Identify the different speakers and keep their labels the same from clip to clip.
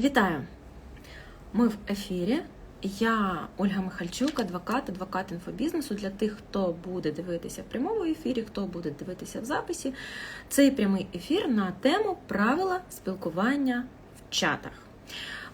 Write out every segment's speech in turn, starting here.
Speaker 1: Вітаю! Ми в ефірі. Я Ольга Михальчук, адвокат, адвокат інфобізнесу. Для тих, хто буде дивитися в прямому ефірі, хто буде дивитися в записі. Цей прямий ефір на тему правила спілкування в чатах.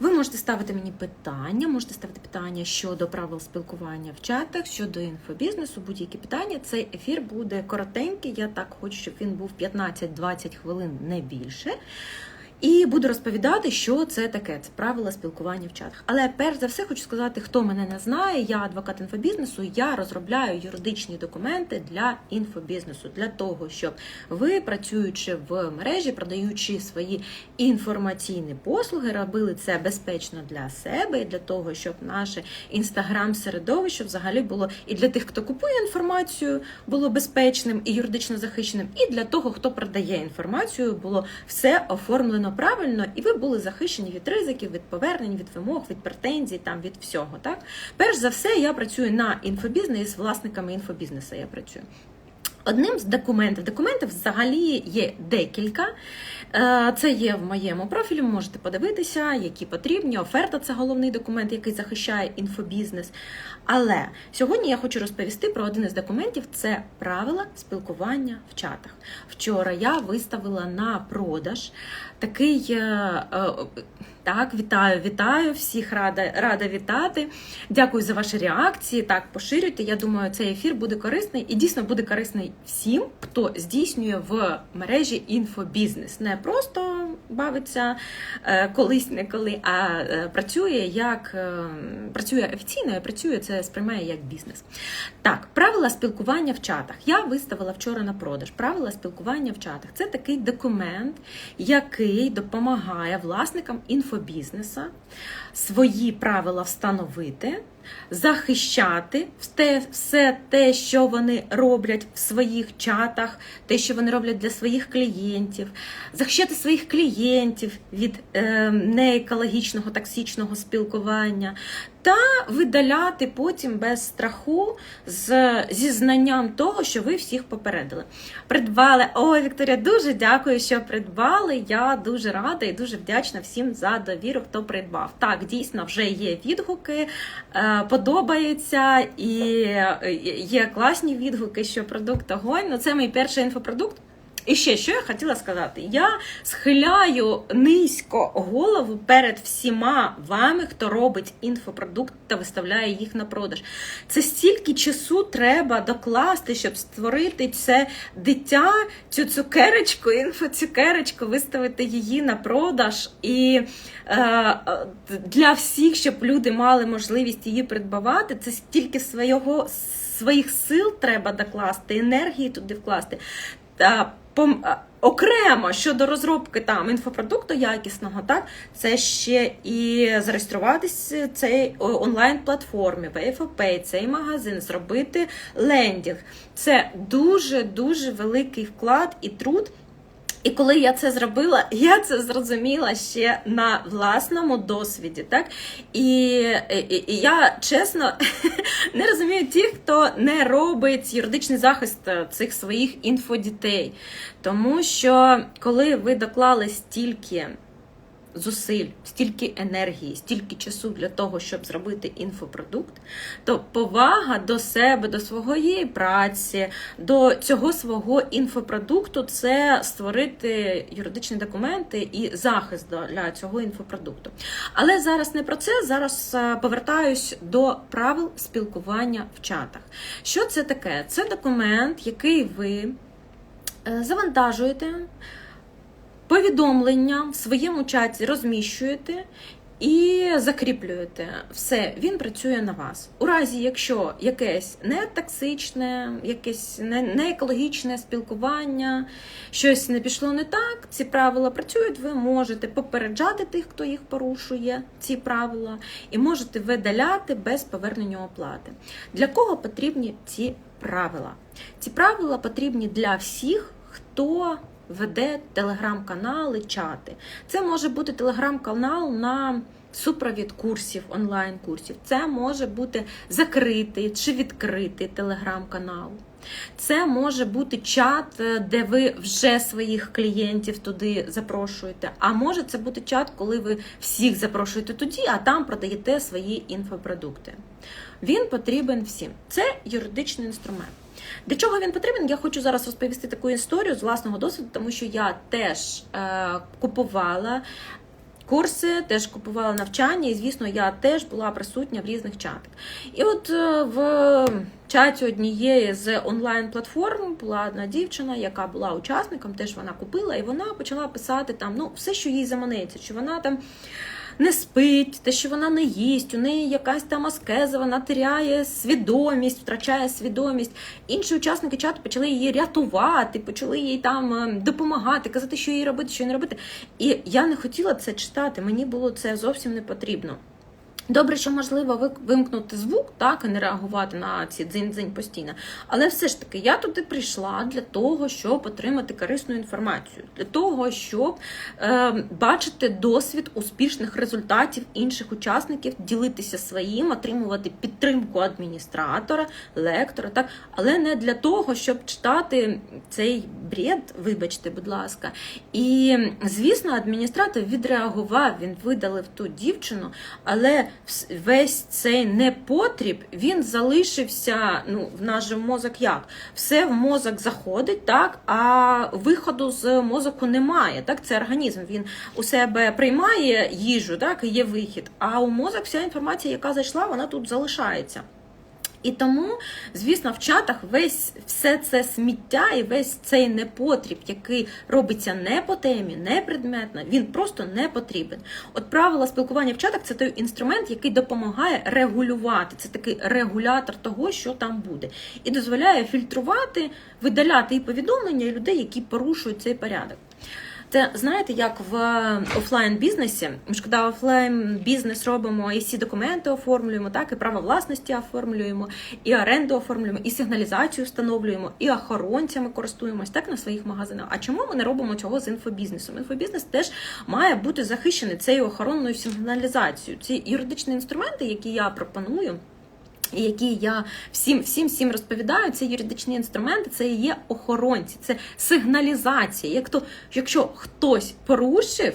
Speaker 1: Ви можете ставити мені питання, можете ставити питання щодо правил спілкування в чатах, щодо інфобізнесу, будь-які питання. Цей ефір буде коротенький. Я так хочу, щоб він був 15-20 хвилин, не більше. І буду розповідати, що це таке. Це правила спілкування в чатах. Але перш за все хочу сказати, хто мене не знає. Я адвокат інфобізнесу. Я розробляю юридичні документи для інфобізнесу, для того, щоб ви, працюючи в мережі, продаючи свої інформаційні послуги, робили це безпечно для себе, і для того, щоб наше інстаграм-середовище взагалі було і для тих, хто купує інформацію, було безпечним і юридично захищеним, і для того, хто продає інформацію, було все оформлено правильно, і ви були захищені від ризиків, від повернень, від вимог, від претензій, там від всього. Так, перш за все, я працюю на інфобізнесі з власниками інфобізнесу. Я працюю. Одним з документів, документів взагалі є декілька. Е, Це є в моєму профілі, можете подивитися, які потрібні. Оферта це головний документ, який захищає інфобізнес. Але сьогодні я хочу розповісти про один із документів це правила спілкування в чатах. Вчора я виставила на продаж такий. Так, вітаю, вітаю, всіх рада, рада вітати. Дякую за ваші реакції. Так, поширюйте. Я думаю, цей ефір буде корисний і дійсно буде корисний всім, хто здійснює в мережі інфобізнес. Не просто бавиться е, колись, не коли, а е, працює як е, працює офіційно, і працює це сприймає як бізнес. Так, правила спілкування в чатах. Я виставила вчора на продаж. Правила спілкування в чатах. Це такий документ, який допомагає власникам інфобізнеса свої правила встановити, захищати все, те, що вони роблять в своїх чатах, те, що вони роблять для своїх клієнтів, захищати своїх клієнтів від е, неекологічного токсичного спілкування. Та видаляти потім без страху з, зі знанням того, що ви всіх попередили. Придбали. Ой, Вікторія, дуже дякую, що придбали. Я дуже рада і дуже вдячна всім за довіру, хто придбав. Так, дійсно, вже є відгуки, е, подобається і е, є класні відгуки, що продукт огонь. Ну, це мій перший інфопродукт. І ще що я хотіла сказати: я схиляю низько голову перед всіма вами, хто робить інфопродукт та виставляє їх на продаж. Це стільки часу треба докласти, щоб створити це дитя, цю цукерочку, інфоцукерочку, виставити її на продаж і е, для всіх, щоб люди мали можливість її придбавати. Це стільки свого, своїх сил треба докласти, енергії туди вкласти. Та окремо щодо розробки там інфопродукту якісного, так це ще і зареєструватися цей онлайн-платформі, PayFoPay, цей магазин, зробити лендінг. Це дуже дуже великий вклад і труд. І коли я це зробила, я це зрозуміла ще на власному досвіді. так? І, і, і я чесно не розумію тих, хто не робить юридичний захист цих своїх інфодітей. Тому що коли ви доклали стільки зусиль, стільки енергії, стільки часу для того, щоб зробити інфопродукт, то повага до себе, до своєї праці, до цього свого інфопродукту це створити юридичні документи і захист для цього інфопродукту. Але зараз не про це. Зараз е, повертаюсь до правил спілкування в чатах. Що це таке? Це документ, який ви е, завантажуєте повідомлення в своєму чаті розміщуєте і закріплюєте. Все, він працює на вас. У разі, якщо якесь не токсичне, якесь не екологічне спілкування, щось не пішло не так, ці правила працюють, ви можете попереджати тих, хто їх порушує, ці правила, і можете видаляти без повернення оплати. Для кого потрібні ці правила? Ці правила потрібні для всіх, хто веде телеграм-канали, чати. Це може бути телеграм-канал на супровід курсів, онлайн-курсів. Це може бути закритий чи відкритий телеграм-канал. Це може бути чат, е, де ви вже своїх клієнтів туди запрошуєте. А може це бути чат, коли ви всіх запрошуєте туди, а там продаєте свої інфопродукти. Він потрібен всім. Це юридичний інструмент. Для чого він потрібен? Я хочу зараз розповісти таку історію з власного досвіду, тому що я теж е, купувала курси, теж купувала навчання, і, звісно, я теж була присутня в різних чатах. І от е, в чаті однієї з онлайн-платформ була одна дівчина, яка була учасником, теж вона купила, і вона почала писати там ну, все, що їй заманеться, що вона там не спить, те, що вона не їсть, у неї якась там аскеза, вона теряє свідомість, втрачає свідомість. Інші учасники чату почали її рятувати, почали їй там ем, допомагати, казати, що їй робити, що не робити. І я не хотіла це читати, мені було це зовсім не потрібно. Добре, що можливо вимкнути звук, так, і не реагувати на ці дзинь-дзинь постійно. Але все ж таки, я туди прийшла для того, щоб отримати корисну інформацію, для того, щоб е, бачити досвід успішних результатів інших учасників, ділитися своїм, отримувати підтримку адміністратора, лектора, так, але не для того, щоб читати цей бред, вибачте, будь ласка. І, звісно, адміністратор відреагував, він видалив ту дівчину, але весь цей непотріб він залишився. Ну, в нас же мозок як? Все в мозок заходить, так, а виходу з мозоку немає. Так, Це організм. Він у себе приймає їжу, так, і є вихід. А у мозок вся інформація, яка зайшла, вона тут залишається. І тому, звісно, в чатах весь все це сміття і весь цей непотріб, який робиться не по темі, не предметно, він просто не потрібен. От правила спілкування в чатах це той інструмент, який допомагає регулювати. Це такий регулятор того, що там буде, і дозволяє фільтрувати, видаляти і повідомлення людей, які порушують цей порядок. Це знаєте, як в офлайн бізнесі. Ми ж коли офлайн бізнес робимо і всі документи оформлюємо, так і право власності оформлюємо, і оренду оформлюємо, і сигналізацію встановлюємо, і охоронцями користуємось так на своїх магазинах. А чому ми не робимо цього з інфобізнесом? Інфобізнес теж має бути захищений цією охоронною сигналізацією. Ці юридичні інструменти, які я пропоную які я всім всім всім розповідаю, це юридичні інструменти, це є охоронці, це сигналізація. Як то, Якщо хтось порушив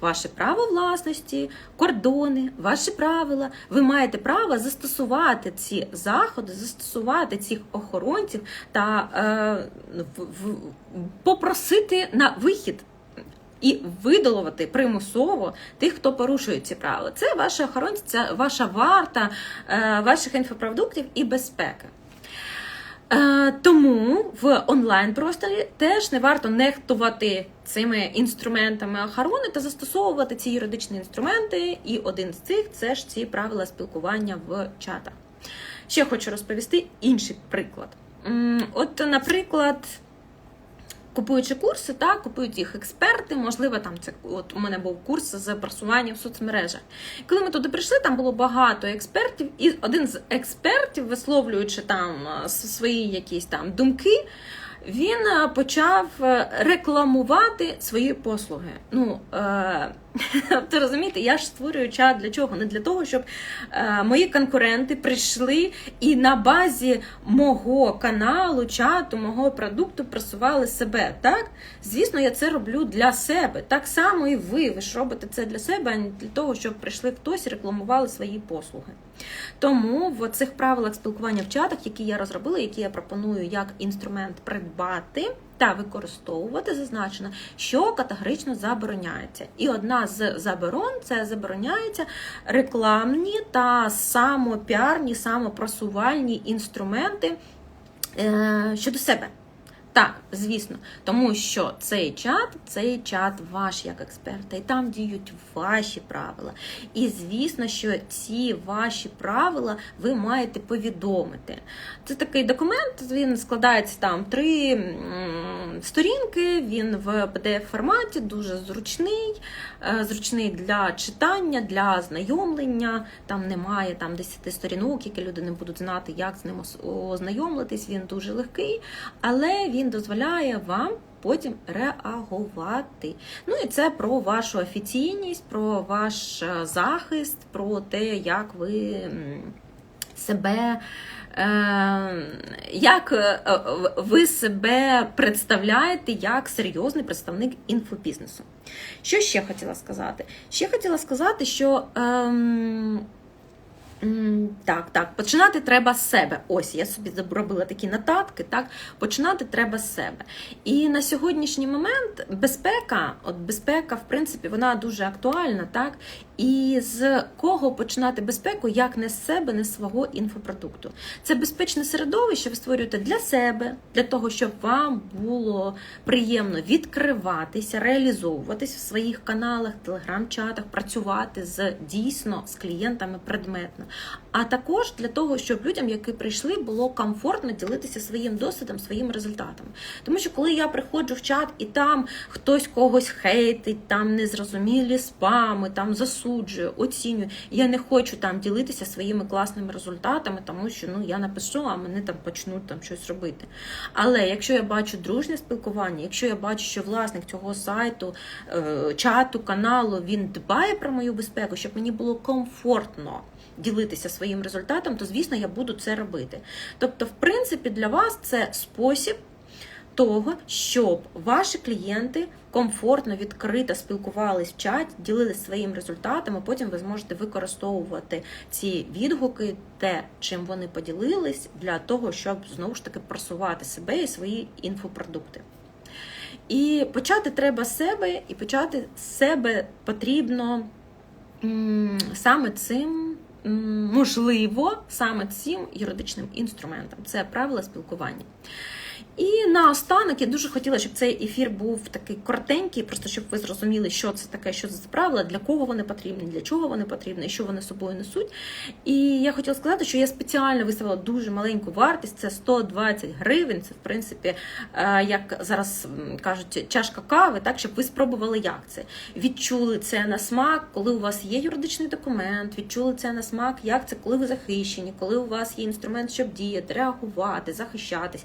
Speaker 1: ваше право власності, кордони, ваші правила, ви маєте право застосувати ці заходи, застосувати цих охоронців та е, в, в, попросити на вихід і видолувати примусово тих, хто порушує ці правила. Це ваша охоронці, це ваша варта е, ваших інфопродуктів і безпеки. Е, тому в онлайн-просторі теж не варто нехтувати цими інструментами охорони та застосовувати ці юридичні інструменти. І один з цих це ж ці правила спілкування в чатах. Ще хочу розповісти інший приклад. От, наприклад. Купуючи курси, так, купують їх експерти, можливо, там це от у мене був курс з просування в соцмережах. Коли ми туди прийшли, там було багато експертів, і один з експертів, висловлюючи там свої якісь там думки, він почав е, рекламувати свої послуги. Ну, е ти розумієте, я ж створюю чат для чого? Не для того, щоб е, мої конкуренти прийшли і на базі мого каналу, чату, мого продукту просували себе. Так? Звісно, я це роблю для себе. Так само і ви. Ви ж робите це для себе, а не для того, щоб прийшли хтось і рекламували свої послуги. Тому в цих правилах спілкування в чатах, які я розробила, які я пропоную як інструмент придбати та використовувати, зазначено, що категорично забороняється. І одна з заборон це забороняється рекламні та самопіарні, самопросувальні інструменти е, щодо себе. Так, звісно, тому що цей чат, цей чат ваш як експерта, і там діють ваші правила. І звісно, що ці ваші правила ви маєте повідомити. Це такий документ, він складається там три сторінки, він в pdf форматі дуже зручний, е, зручний для читання, для знайомлення. Там немає там 10 сторінок, які люди не будуть знати, як з ним ознайомитись. Він дуже легкий, але він дозволяє вам. Потім реагувати. Ну і це про вашу офіційність, про ваш е, захист, про те, як ви себе. Е, як е, ви себе представляєте як серйозний представник інфобізнесу? Що ще хотіла сказати? Ще хотіла сказати, що. Ем, Так, так, починати треба з себе. Ось я собі зробила такі нотатки. Так, починати треба з себе. І на сьогоднішній момент безпека, от безпека, в принципі, вона дуже актуальна, так. І з кого починати безпеку, як не з себе, не з свого інфопродукту. Це безпечне середовище ви створюєте для себе, для того, щоб вам було приємно відкриватися, реалізовуватись в своїх каналах, телеграм-чатах, працювати з дійсно з клієнтами предметно. А також для того, щоб людям, які прийшли, було комфортно ділитися своїм досвідом, своїми результатами. Тому що коли я приходжу в чат і там хтось когось хейтить, там незрозумілі спами, там засуджує, оцінює, я не хочу там ділитися своїми класними результатами, тому що ну я напишу, а мене там почнуть там щось робити. Але якщо я бачу дружнє спілкування, якщо я бачу, що власник цього сайту, е, чату, каналу він дбає про мою безпеку, щоб мені було комфортно ділитися своїм результатом, то звісно я буду це робити. Тобто, в принципі, для вас це спосіб того, щоб ваші клієнти комфортно, відкрито спілкувались в чаті, ділились своїм результатом, а потім ви зможете використовувати ці відгуки, те, чим вони поділились, для того, щоб знову ж таки просувати себе і свої інфопродукти. І почати треба з себе, і почати з себе потрібно саме цим можливо саме цим юридичним інструментом. Це правила спілкування. І наостанок я дуже хотіла, щоб цей ефір був такий коротенький, просто щоб ви зрозуміли, що це таке, що це правила, для кого вони потрібні, для чого вони потрібні, що вони собою несуть. І я хотіла сказати, що я спеціально виставила дуже маленьку вартість, це 120 гривень. Це, в принципі, е, як зараз кажуть, чашка кави, так, щоб ви спробували, як це. Відчули це на смак, коли у вас є юридичний документ, відчули це на смак, як це, коли ви захищені, коли у вас є інструмент, щоб діяти, реагувати, захищатись.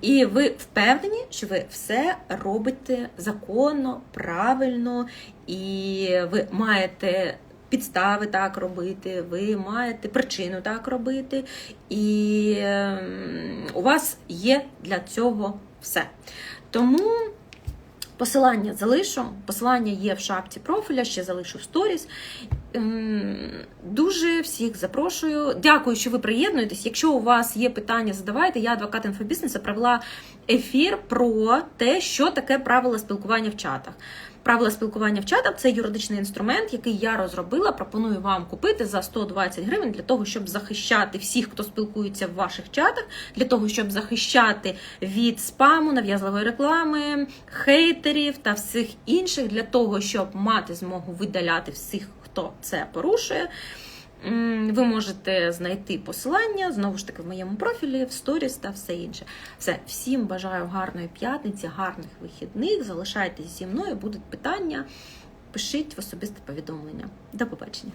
Speaker 1: І ви впевнені, що ви все робите законно, правильно, і ви маєте підстави так робити, ви маєте причину так робити, і у вас є для цього все. Тому. Посилання залишу, посилання є в шапці профіля, ще залишу в сторіс. Ем, дуже всіх запрошую. Дякую, що ви приєднуєтесь. Якщо у вас є питання, задавайте. Я адвокат інфобізнесу провела ефір про те, що таке правила спілкування в чатах. Правила спілкування в чатах це юридичний інструмент, який я розробила. Пропоную вам купити за 120 гривень для того, щоб захищати всіх, хто спілкується в ваших чатах, для того, щоб захищати від спаму, нав'язливої реклами, хейтерів та всіх інших, для того, щоб мати змогу видаляти всіх, хто це порушує. Ви можете знайти посилання знову ж таки в моєму профілі, в сторіс та все інше. Все, всім бажаю гарної п'ятниці, гарних вихідних. Залишайтесь зі мною, будуть питання. Пишіть в особисте повідомлення. До побачення.